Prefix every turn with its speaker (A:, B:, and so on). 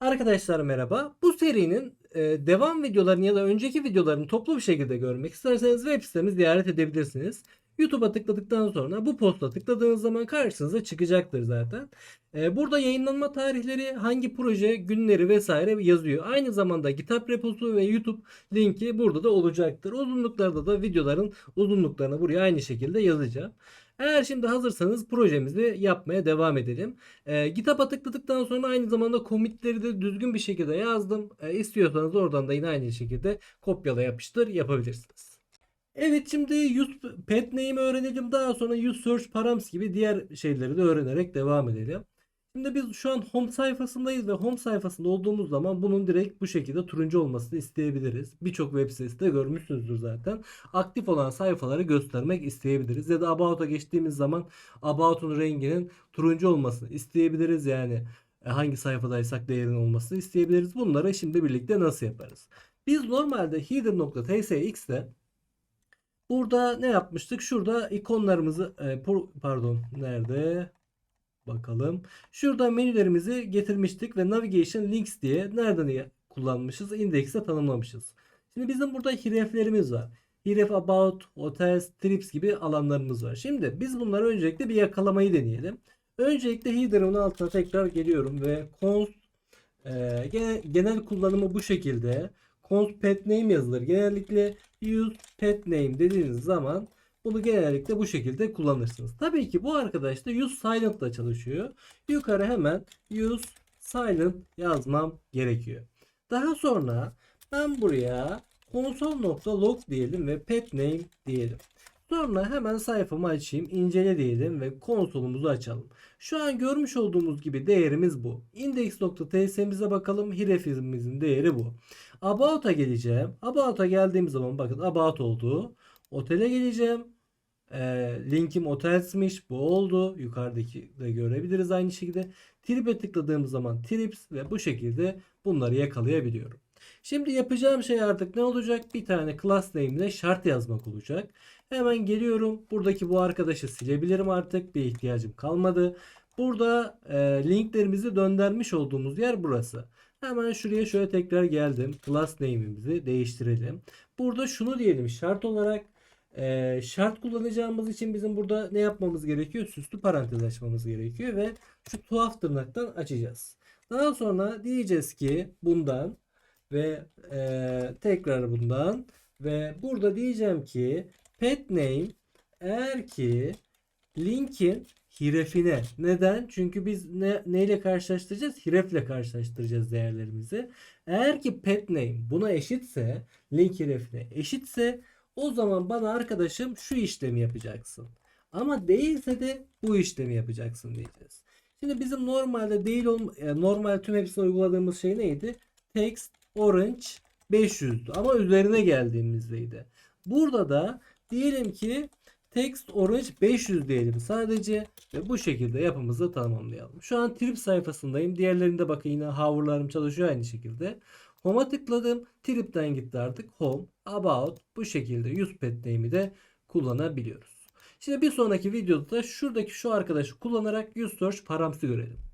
A: Arkadaşlar merhaba. Bu serinin e, devam videolarını ya da önceki videolarını toplu bir şekilde görmek isterseniz web sitemizi ziyaret edebilirsiniz. YouTube'a tıkladıktan sonra bu posta tıkladığınız zaman karşınıza çıkacaktır zaten. E, burada yayınlanma tarihleri, hangi proje, günleri vesaire yazıyor. Aynı zamanda GitHub reposu ve YouTube linki burada da olacaktır. Uzunluklarda da videoların uzunluklarını buraya aynı şekilde yazacağım. Eğer şimdi hazırsanız projemizi yapmaya devam edelim. E, GitHub'a tıkladıktan sonra aynı zamanda commitleri de düzgün bir şekilde yazdım. E, istiyorsanız oradan da yine aynı şekilde kopyala yapıştır yapabilirsiniz. Evet şimdi use pet name öğrenelim. Daha sonra use search params gibi diğer şeyleri de öğrenerek devam edelim. Şimdi biz şu an home sayfasındayız ve home sayfasında olduğumuz zaman bunun direkt bu şekilde turuncu olmasını isteyebiliriz. Birçok web sitesi de görmüşsünüzdür zaten. Aktif olan sayfaları göstermek isteyebiliriz. Ya da About'a geçtiğimiz zaman About'un renginin turuncu olmasını isteyebiliriz. Yani e, hangi sayfadaysak değerin olmasını isteyebiliriz. Bunları şimdi birlikte nasıl yaparız? Biz normalde header.tsx'te burada ne yapmıştık? Şurada ikonlarımızı e, pardon nerede? Bakalım. Şurada menülerimizi getirmiştik ve navigation links diye nereden kullanmışız? Index'e tanımlamışız. Şimdi bizim burada hreflerimiz var. Href about, hotels, trips gibi alanlarımız var. Şimdi biz bunları öncelikle bir yakalamayı deneyelim. Öncelikle header'ın altına tekrar geliyorum ve const e, gene- genel kullanımı bu şekilde. Const pet name yazılır. Genellikle use pet name dediğiniz zaman bunu genellikle bu şekilde kullanırsınız. Tabii ki bu arkadaş da use silent ile çalışıyor. Yukarı hemen use silent yazmam gerekiyor. Daha sonra ben buraya console.log diyelim ve pet name diyelim. Sonra hemen sayfamı açayım, incele diyelim ve konsolumuzu açalım. Şu an görmüş olduğumuz gibi değerimiz bu. Index.ts'mize bakalım. Href'imizin değeri bu. About'a geleceğim. About'a geldiğim zaman bakın about oldu. Otele geleceğim. Ee, linkim otelsmiş. Bu oldu. Yukarıdaki de görebiliriz aynı şekilde. Trip'e tıkladığımız zaman trips ve bu şekilde bunları yakalayabiliyorum. Şimdi yapacağım şey artık ne olacak? Bir tane class name ile şart yazmak olacak. Hemen geliyorum. Buradaki bu arkadaşı silebilirim artık. Bir ihtiyacım kalmadı. Burada e, linklerimizi döndürmüş olduğumuz yer burası. Hemen şuraya şöyle tekrar geldim. Class name'imizi değiştirelim. Burada şunu diyelim şart olarak e, şart kullanacağımız için bizim burada ne yapmamız gerekiyor? Süslü parantez açmamız gerekiyor ve şu tuhaf tırnaktan açacağız. Daha sonra diyeceğiz ki bundan ve e, tekrar bundan ve burada diyeceğim ki pet name eğer ki linkin hrefine. Neden? Çünkü biz ne, neyle karşılaştıracağız? Hrefle karşılaştıracağız değerlerimizi. Eğer ki pet name buna eşitse, link hrefine eşitse o zaman bana arkadaşım şu işlemi yapacaksın. Ama değilse de bu işlemi yapacaksın diyeceğiz. Şimdi bizim normalde değil e, normal tüm hepsini uyguladığımız şey neydi? Text orange 500'dü ama üzerine geldiğimizdeydi. Burada da diyelim ki text orange 500 diyelim sadece ve bu şekilde yapımızı tamamlayalım. Şu an trip sayfasındayım. Diğerlerinde bakın yine hover'larım çalışıyor aynı şekilde. Home'a tıkladım. Trip'ten gitti artık. Home, about bu şekilde use pet name'i de kullanabiliyoruz. Şimdi bir sonraki videoda da şuradaki şu arkadaşı kullanarak use search paramsı görelim.